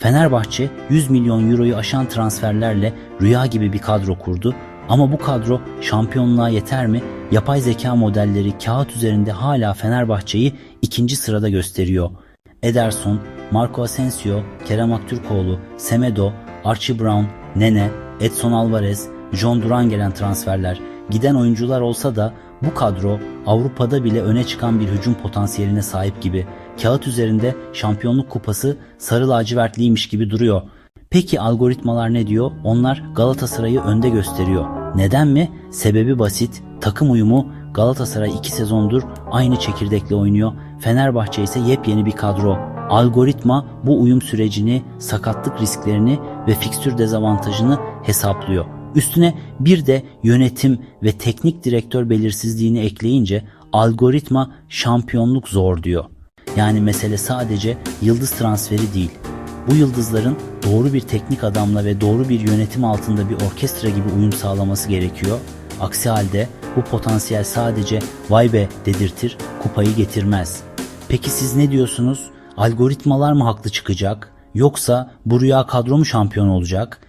Fenerbahçe 100 milyon euroyu aşan transferlerle rüya gibi bir kadro kurdu. Ama bu kadro şampiyonluğa yeter mi? Yapay zeka modelleri kağıt üzerinde hala Fenerbahçe'yi ikinci sırada gösteriyor. Ederson, Marco Asensio, Kerem Aktürkoğlu, Semedo, Archie Brown, Nene, Edson Alvarez, John Duran gelen transferler giden oyuncular olsa da bu kadro Avrupa'da bile öne çıkan bir hücum potansiyeline sahip gibi. Kağıt üzerinde şampiyonluk kupası sarı lacivertliymiş gibi duruyor. Peki algoritmalar ne diyor? Onlar Galatasaray'ı önde gösteriyor. Neden mi? Sebebi basit. Takım uyumu Galatasaray 2 sezondur aynı çekirdekle oynuyor. Fenerbahçe ise yepyeni bir kadro. Algoritma bu uyum sürecini, sakatlık risklerini ve fikstür dezavantajını hesaplıyor. Üstüne bir de yönetim ve teknik direktör belirsizliğini ekleyince algoritma şampiyonluk zor diyor. Yani mesele sadece yıldız transferi değil. Bu yıldızların doğru bir teknik adamla ve doğru bir yönetim altında bir orkestra gibi uyum sağlaması gerekiyor. Aksi halde bu potansiyel sadece vay be dedirtir, kupayı getirmez. Peki siz ne diyorsunuz? Algoritmalar mı haklı çıkacak? Yoksa bu rüya kadro mu şampiyon olacak?